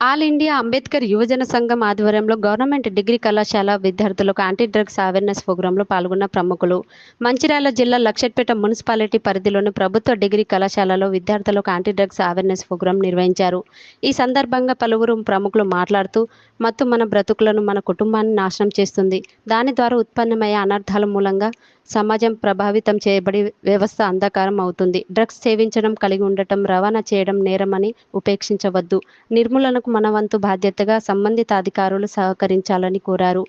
All India Ambedkar యువజన సంఘం ఆధ్వర్యంలో గవర్నమెంట్ డిగ్రీ కళాశాల విద్యార్థులకు యాంటీ డ్రగ్స్ అవేర్నెస్ ప్రోగ్రాంలో పాల్గొన్న ప్రముఖులు. మంచిర్యాల జిల్లా లక్షట్పేట మున్సిపాలిటీ పరిధిలోని ప్రభుత్వ డిగ్రీ కళాశాలలో విద్యార్థులకు యాంటీ డ్రగ్స్ అవేర్నెస్ ప్రోగ్రాం నిర్వహించారు. ఈ సందర్భంగా పలువురు ప్రముఖులు మాట్లాడుతూ మత్తు మన బ్రతుకులను మన కుటుంబాన్ని నాశనం చేస్తుంది. దాని ద్వారా ఉత్పన్నమయ్యే అనర్థాల మూలంగా సమాజం ప్రభావితం చేయబడి వ్యవస్థ అంధకారం అవుతుంది. డ్రగ్స్ సేవించడం కలిగి ఉండటం రవాణా చేయడం నేరమని ఉపేక్షించవద్దు. నిర్మూలనకు మన వంతు బాధ్యతగా సంబంధిత అధికారులు సహకరించాలని కోరారు.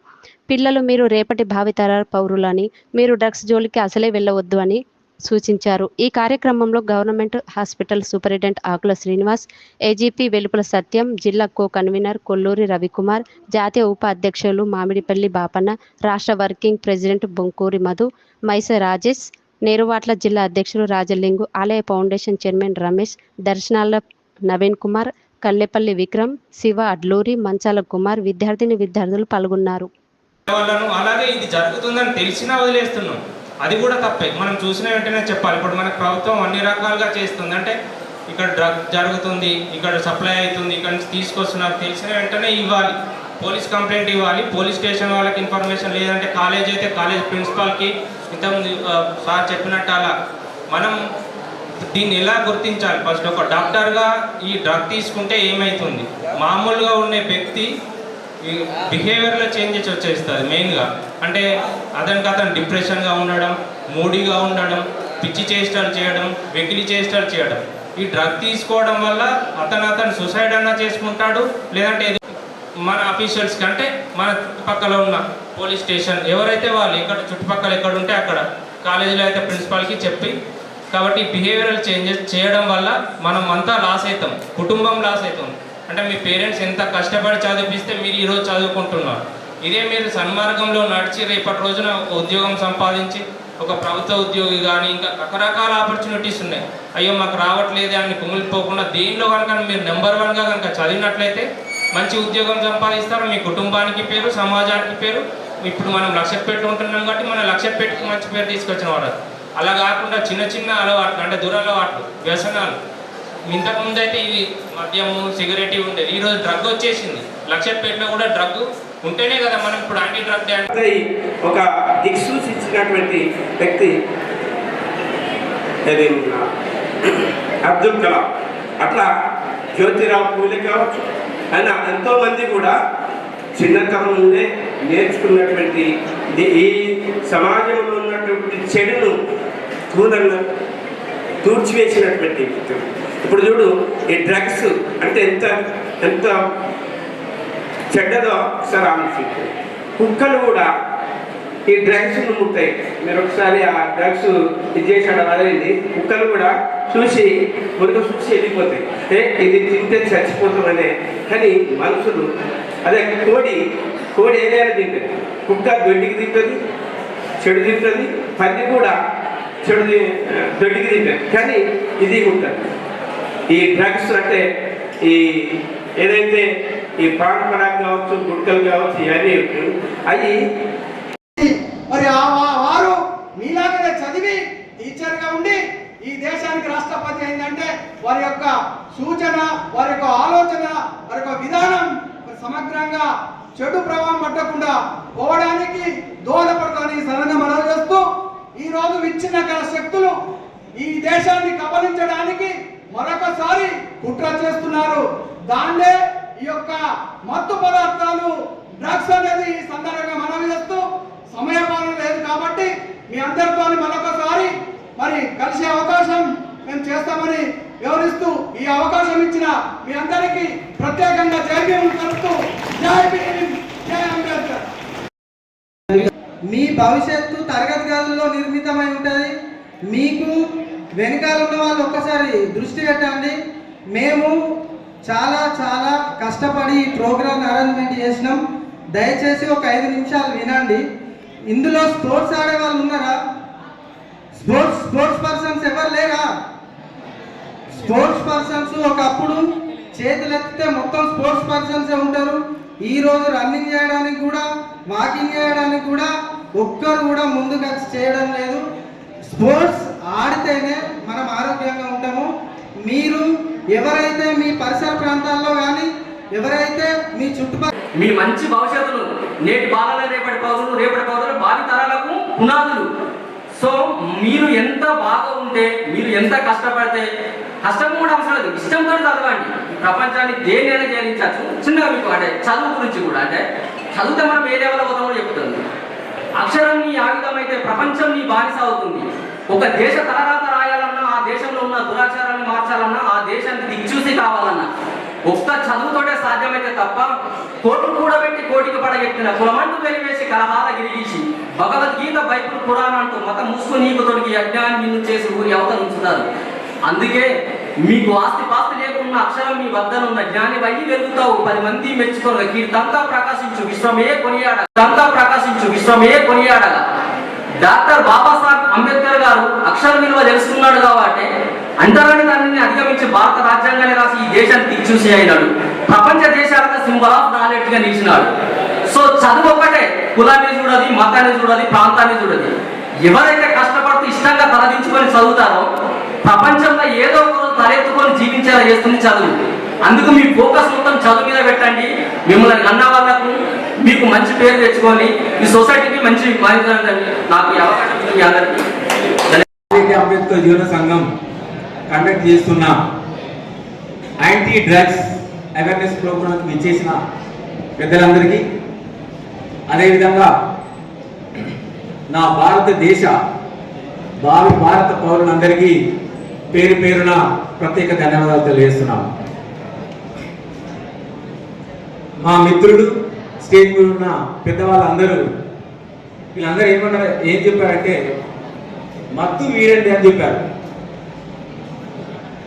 పిల్లలు మీరు రేపటి భావితర పౌరులని మీరు డ్రగ్స్ జోలికి అసలే వెళ్ళవద్దు అని సూచించారు. ఈ కార్యక్రమంలో government hospital superintendent Akula Srinivas AGP Velupula Satyam జిల్లా కో కన్వీనర్ కొల్లూరి రవికుమార్ జాతీయ ఉపాధ్యక్షులు మామిడిపల్లి బాపన్న రాష్ట్ర వర్కింగ్ ప్రెసిడెంట్ బొంకూరి మధు మైస రాజేష్ నేరువాట్ల జిల్లా అధ్యక్షులు రాజలింగు ఆలయ ఫౌండేషన్ చైర్మన్ రమేష్ దర్శనాల నవీన్ కుమార్ కల్లెపల్లి విక్రమ్ శివ అడ్లూరి మంచాల కుమార్ విద్యార్థిని విద్యార్థులు పాల్గొన్నారు. అలాగే ఇది జరుగుతుందని తెలిసినా వదిలేస్తున్నాం. అది కూడా తప్పే. మనం చూసిన వెంటనే చెప్పాలి. ఇప్పుడు మనకు ప్రభుత్వం అన్ని రకాలుగా చేస్తుంది. అంటే ఇక్కడ డ్రగ్ జరుగుతుంది ఇక్కడ సప్లై అవుతుంది ఇక్కడ నుంచి తీసుకొస్తున్నారు. తెలిసిన వెంటనే ఇవ్వాలి. పోలీస్ కంప్లైంట్ ఇవ్వాలి. పోలీస్ స్టేషన్ వాళ్ళకి ఇన్ఫర్మేషన్ లేదంటే కాలేజ్ అయితే కాలేజ్ ప్రిన్సిపాల్కి ఇంతకుముందు సార్ చెప్పినట్టు అలా. మనం దీన్ని ఎలా గుర్తించాలి? ఫస్ట్ ఒక డాక్టర్గా ఈ డ్రగ్ తీసుకుంటే ఏమవుతుంది మామూలుగా ఉండే వ్యక్తి ఈ బిహేవియర్లో చేంజెస్ వచ్చేస్తుంది మెయిన్గా అంటే అతనికి అతను డిప్రెషన్గా ఉండడం మూడీగా ఉండడం పిచ్చి చేష్టలు చేయడం వెకిలి చేష్టలు చేయడం. ఈ డ్రగ్ తీసుకోవడం వల్ల అతను అతను సూసైడ్ అన్నా చేసుకుంటాడు లేదంటే మన అఫీషియల్స్ కంటే మన చుట్టుపక్కల ఉన్న పోలీస్ స్టేషన్ ఎవరైతే వాళ్ళు ఎక్కడ చుట్టుపక్కల ఎక్కడ ఉంటే అక్కడ కాలేజీలో అయితే ప్రిన్సిపాల్కి చెప్పి కాబట్టి బిహేవియరల్ చేంజెస్ చేయడం వల్ల మనం అంతా లాస్ అవుతాం కుటుంబం లాస్ అవుతుంది అంటే మీ పేరెంట్స్ ఎంత కష్టపడి చదివిస్తే మీరు ఈరోజు చదువుకుంటున్నారు. ఇదే మీరు సన్మార్గంలో నడిచి రేపటి రోజున ఒక ఉద్యోగం సంపాదించి ఒక ప్రభుత్వ ఉద్యోగి కానీ ఇంకా రకరకాల ఆపర్చునిటీస్ ఉన్నాయి. అయ్యో మాకు రావట్లేదే అని కుమిలిపోకుండా దేనిలో కనుక మీరు నెంబర్ వన్గా కనుక చదివినట్లయితే మంచి ఉద్యోగం సంపాదిస్తారు? మీ కుటుంబానికి పేరు సమాజానికి పేరు. ఇప్పుడు మనం లక్షపేట ఉంటున్నాం కాబట్టి మన లక్షపేటకి మంచి పేరు తీసుకొచ్చిన వాడు అలా కాకుండా చిన్న చిన్న అలవాట్లు అంటే దురలవాట్లు వ్యసనాలు. ఇంతకుముందు అయితే ఇది మద్యము సిగరెట్ ఉండేది. ఈరోజు డ్రగ్ వచ్చేసింది. లక్షపేటలో కూడా డ్రగ్ ఉంటేనే కదా మనం ఇప్పుడు యాంటీ డ్రగ్ ఒక దిక్సూచించినటువంటి వ్యక్తి అబ్దుల్ కలాం. అట్లా జ్యోతిరావు పూలే కావచ్చు. ఆయన ఎంతోమంది కూడా చిన్నతనం నుండే నేర్చుకున్నటువంటి ఈ సమాజంలో ఉన్నటువంటి చెడును దూరంగా తూర్చివేసినటువంటి వ్యక్తులు ఇప్పుడు చూడు ఈ డ్రగ్స్ అంటే ఎంత ఎంత చెడ్డదో ఒకసారి ఆలోచించు. కుక్కలు కూడా ఈ డ్రగ్స్ ముట్టాయి. మీరు ఒకసారి ఆ డ్రగ్స్ ఇది చేసాడ అదేంటి కుక్కలు కూడా చూసి మురుగ చూసి వెళ్ళిపోతాయి. ఏ ఇది తింటే చచ్చిపోతామనే కానీ మనుషులు అదే కోడి కోడి ఏదైనా తింటుంది? కుక్క దొడ్డికి తింటుంది చెడు తింటుంది పంది కూడా చెడు దొడ్డికి తింటుంది. కానీ ఇది ఉంటుంది. ఈ డ్రగ్స్ అంటే ఈ ఏదైతే ఈ పాన్ పరాగ్ కావచ్చు గుడ్కలు కావచ్చు ఇవన్నీ అవి మరి ఆ వారు మీలాగనే చదివి టీచర్గా ఉండి ఈ దేశానికి రాష్ట్రపతి అయిందంటే వారి యొక్క సూచన వారి యొక్క ఆలోచన వారి యొక్క విధానం సమగ్రంగా చెడు ప్రభావం పట్టకుండా పోవడానికి దోహదపడతానని సడన్గా మనవి చేస్తూ ఈ రోజు విచ్ఛిన్నకర శక్తులు ఈ దేశాన్ని కబలించడానికి మరొక దాన్నే ఈ యొక్క మత్తు పదార్థాలు డ్రగ్స్ అనేది ఈ సందర్భంగా మనవి చేస్తూ సమయపాలన లేదు కాబట్టి మీ అందరితో మరొకసారి మరి కలిసే అవకాశం మేము చేస్తామని వివరిస్తూ ఈ అవకాశం ఇచ్చిన మీ అందరికీ ప్రత్యేకంగా జై భీములు కలుపుతూ జై భీమ్ జై అంబేద్కర్. మీ భవిష్యత్తు తరగతి గదుల్లో నిర్మితమై ఉంటుంది. మీకు వెనకాల ఉన్న వాళ్ళు ఒక్కసారి దృష్టి పెట్టండి. మేము చాలా చాలా కష్టపడి ఈ ప్రోగ్రామ్ అరేంజ్మెంట్ చేసినాం. దయచేసి ఒక ఐదు నిమిషాలు వినండి. ఇందులో స్పోర్ట్స్ ఆడే వాళ్ళు ఉన్నారా? స్పోర్ట్స్ స్పోర్ట్స్ పర్సన్స్ ఎవరు లేరా? స్పోర్ట్స్ పర్సన్స్ ఒకప్పుడు చేతులు ఎత్తితే మొత్తం స్పోర్ట్స్ పర్సన్స్ ఉంటారు. ఈ రోజు రన్నింగ్ చేయడానికి కూడా వాకింగ్ చేయడానికి కూడా ఒక్కరు కూడా ముందుకు వచ్చి చేయడం లేదు. స్పోర్ట్స్ ఆడితేనే మనం ఆరోగ్యంగా ఉంటాము. మీరు ఎవరైతే మీ పరిసర ప్రాంతాల్లో కానీ ఎవరైతే మీ చుట్టుపక్కల మీ మంచి భవిష్యత్తును నేటి బాలల రేపటి పౌరులు రేపటి పౌరులు భావి తరాలకు పునాదులు. సో మీరు ఎంత బాగా ఉంటే మీరు ఎంత కష్టపడితే కష్టం కూడా అవసరం లేదు. ఇష్టంతో చదవండి. ప్రపంచాన్ని దేనైనా జయించవచ్చు. చిన్నగా మీకు అంటే చదువు గురించి కూడా అంటే చదివితే మనం ఏ లెవెల్ పోతామో చెప్తుంది. అక్షరం నీ ఆయుధం అయితే ప్రపంచం నీ బానిస అవుతుంది. ఒక దేశ తలరాత రాయాలన్నా ఆ దేశంలో ఉన్న దురాచారం కావాలన్నా ఆ దేశానికి దిక్చూసి కావాలన్నా. ఒక్క చదువుతోటే సాధ్యమైతే తప్ప కోట్లు కూడబెట్టి కోటికి పడగెట్టిన కులమంటూ వెలివేసి కలహాల గిరిగించి భగవద్గీత బైబుల్ పురాణం అంటూ మత ముసుకు నీకు తొడిగి యజ్ఞాన్ని నిన్ను చేసి ఊరి అవతరించుతారు. అందుకే మీకు ఆస్తి పాస్తి లేకుండా అక్షరం మీ వద్దనున్న జ్ఞాని వయ్యి వెలుగుతావు. పది మంది మెచ్చుకోగా కీర్తంతా ప్రకాశించు విశ్వమే కొనియాడ తంతా ప్రకాశించు విశ్వమే కొనియాడగా. డాక్టర్ బాబాసాహెబ్ అంబేద్కర్ గారు అక్షర విలువ తెలుసుకున్నాడు కాబట్టి అంతరాని దానిని అధిగమించి భారత రాజ్యాంగాన్ని రాసి ఈ దేశాన్ని దిక్చూసి అయినాడు. ప్రపంచ దేశాలకు సింబల్ ఆఫ్ నాలెడ్జ్గా నిలిచినాడు. సో చదువు ఒకటే కులాన్ని చూడది మతాన్ని చూడది ప్రాంతాన్ని చూడది. ఎవరైతే కష్టపడుతూ ఇష్టంగా తలదించుకొని చదువుతారో ప్రపంచంలో ఏదో ఒక రోజు తలెత్తుకొని జీవించేలా చేస్తుంది చదువు. అందుకు మీ ఫోకస్ మొత్తం చదువు మీద పెట్టండి. మిమ్మల్ని అన్న వాళ్ళకు మీకు మంచి పేరు తెచ్చుకొని ఈ సొసైటీకి మంచి నాకు అవకాశం అంబేద్కర్ యువన సంఘం కండక్ట్ చేస్తున్న యాంటీ డ్రగ్స్ అవేర్నెస్ ప్రోగ్రామ్కి విచ్చేసిన పెద్దలందరికీ అదేవిధంగా నా భారతదేశ భావి భారత పౌరులందరికీ పేరు పేరున ప్రత్యేక ధన్యవాదాలు తెలియజేస్తున్నాను. మా మిత్రుడు స్టేజ్ మీద ఉన్న పెద్దవాళ్ళందరూ వీళ్ళందరూ ఏమన్నారు ఏం చెప్పారంటే మత్తు వీడండి అని చెప్పారు.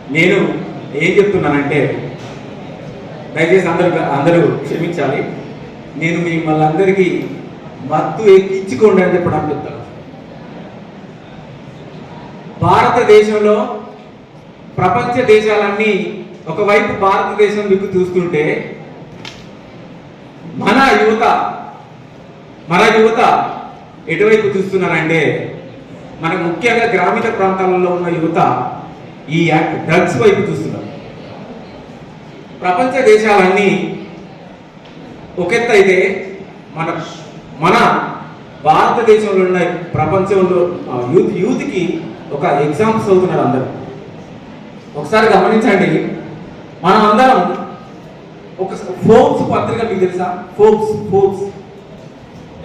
నేను ఏం చెప్తున్నానంటే దయచేసి అందరూ అందరూ క్షమించాలి. నేను మిమ్మల్ని అందరికీ మత్తు ఎక్కించుకోండి అని చెప్పడం చెప్తాను భారతదేశంలో ప్రపంచ దేశాలన్నీ ఒకవైపు భారతదేశం దిక్కు చూస్తుంటే మన యువత మన యువత ఎటువైపు చూస్తున్నారంటే మనకు ముఖ్యంగా గ్రామీణ ప్రాంతాలలో ఉన్న యువత ఈ యాక్ట్ డ్రగ్స్ వైపు చూస్తున్నారు ప్రపంచ దేశాలన్నీ ఒకెత్త అయితే మన మన భారతదేశంలో ఉన్న ప్రపంచంలో ఆ, యూత్ యూత్కి ఒక ఎగ్జామ్స్ అవుతున్నారు అందరూ. ఒకసారి గమనించండి మనం అందరం ఒక ఫోర్బ్స్ పత్రిక మీకు తెలుసా? ఫోర్బ్స్ ఫోర్బ్స్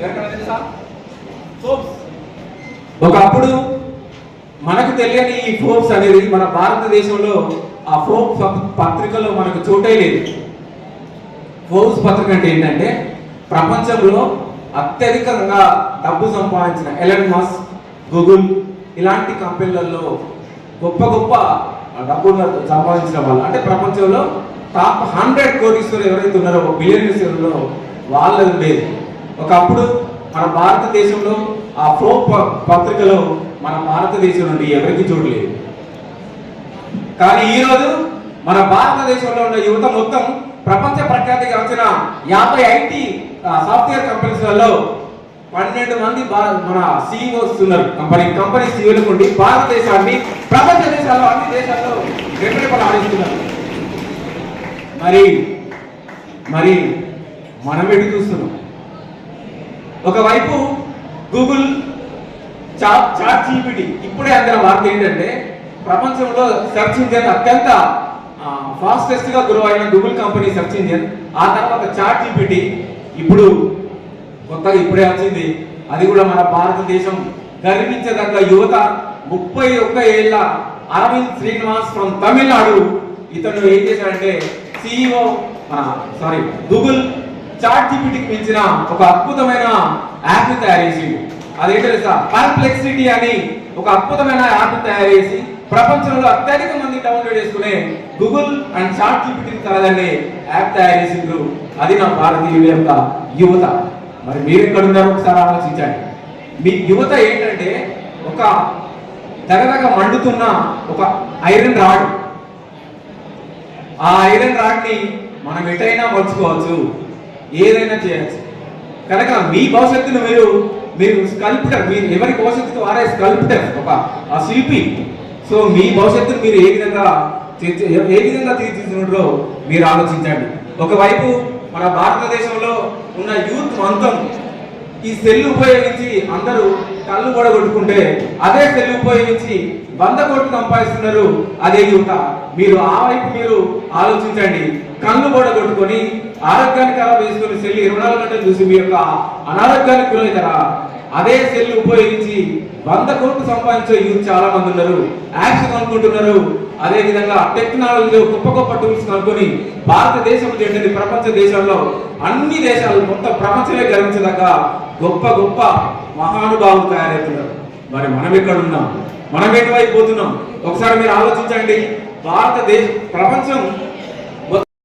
ఎవరికైనా తెలుసా? ఫోర్బ్స్ ఒకప్పుడు మనకు తెలియని ఈ ఫోర్బ్స్ అనేది మన భారతదేశంలో ఆ ఫోర్బ్స్ పత్రికలో మనకు చోటే లేదు. ఫోర్బ్స్ పత్రిక అంటే ఏంటంటే ప్రపంచంలో అత్యధికంగా డబ్బు సంపాదించిన ఎలన్ మస్ గూగుల్ ఇలాంటి కంపెనీలలో గొప్ప గొప్ప డబ్బులు సంపాదించిన వాళ్ళు. అంటే ప్రపంచంలో టాప్ హండ్రెడ్ కోటీశ్వరులు ఎవరైతే ఉన్నారో బిలియనీర్స్లో వాళ్ళది ఉండేది. ఒకప్పుడు మన భారతదేశంలో ఆ ఫ్లో పత్రికలో మన భారతదేశం నుండి ఎవరికి చూడలేదు కానీ ఈరోజు మన భారతదేశంలో ఉన్న యువత మొత్తం ప్రపంచ ప్రఖ్యాతికి వచ్చిన యాభై ఐటీ సాఫ్ట్వేర్ కంపెనీస్లలో పన్నెండు మంది మన సీఈఓస్ ఉన్నారు. కంపెనీ కంపెనీ సిఇఓలు ఉండి భారతదేశాన్ని ప్రపంచ దేశాల్లో అన్ని దేశాల్లో రెప్పరెప్పలు ఆడిస్తున్నారు. మరి మరి మనం ఎటు చూస్తున్నాం. ఒకవైపు గూగుల్ చాట్ చాట్ జీపీటీ. ఇప్పుడే అందిన వార్త ఏంటంటే ప్రపంచంలో సెర్చ్ ఇంజిన్ అత్యంత ఫాస్టెస్ట్గా గ్రో అయిన గూగుల్ కంపెనీ సెర్చ్ ఇంజిన్. ఆ తర్వాత చాట్ జీపీటీ. ఇప్పుడు కొత్తగా ఇప్పుడే వచ్చింది. అది కూడా మన భారతదేశం గర్వించదగ్గ యువత ముప్పై ఒక్క ఏళ్ళ అరవింద్ శ్రీనివాస్ ఫ్రమ్ తమిళనాడు. ఇతను ఏం చేశాడంటే సిఇఓ సారీ గూగుల్ చాట్ జీపీటీకి మించిన ఒక అద్భుతమైన యాప్ తయారు చేసి అదేంటో తెలుసా? పర్ప్లెక్సిటీ అని ఒక అద్భుతమైన యాప్ తయారు చేసి ప్రపంచంలో అత్యధిక మంది డౌన్లోడ్ చేసుకునే గూగుల్ అండ్ చాట్ జీపీటీని తరదనే యాప్ తయారు చేసిండ్రు. అది నా భారతీయుల యొక్క యువత. మరి మీరు ఎక్కడ ఉన్నారో ఒకసారి ఆలోచించండి. మీ యువత ఏంటంటే ఒక దగదగ మండుతున్న ఒక ఐరన్ రాడ్. ఆ ఐరన్ రాడ్ని మనం ఎటైనా మర్చుకోవచ్చు ఏదైనా చేయొచ్చు కనుక మీ భవిష్యత్తును మీరు మీరు స్కల్ప్టర్ మీరు ఎవరి భవిష్యత్తు వారే స్కల్ప్టర్ ఒక ఆ శిల్పి. సో మీ భవిష్యత్తును మీరు ఏ విధంగా ఏ విధంగా తీర్చిదిద్దుకుంటారో మీరు ఆలోచించండి. ఒకవైపు మన భారతదేశంలో ఉన్న యూత్ మొత్తం ఈ సెల్ ఉపయోగించి అందరూ కళ్ళు కొట్టుకుంటే అదే సెల్ ఉపయోగించి వంద కోట్లు సంపాదిస్తున్నారు అదే యువత. మీరు ఆ వైపు మీరు ఆలోచించండి. కళ్ళు కొట్టుకొని ఆరోగ్యానికి ఖరాబ్ వేసుకుని సెల్ ఇరవై నాలుగు గంటలు చూసి మీ యొక్క అనారోగ్యానికి గురవుతారా? అదే సెల్ ఉపయోగించి వంద కోట్లు సంపాదించే యూత్ చాలా మంది ఉన్నారు. యాక్షన్ అనుకుంటున్నారు. అదే విధంగా టెక్నాలజీలో గొప్ప గొప్ప టూల్స్ కనుక్కొని భారతదేశం చేయండి ప్రపంచ దేశాల్లో అన్ని దేశాలు మొత్తం ప్రపంచమే గర్వించదాక గొప్ప గొప్ప మహానుభావులు తయారవుతున్నారు. మరి మనం ఎక్కడ ఉన్నాం? మనం ఎటువైపు పోతున్నాం? ఒకసారి మీరు ఆలోచించండి. భారతదేశ ప్రపంచం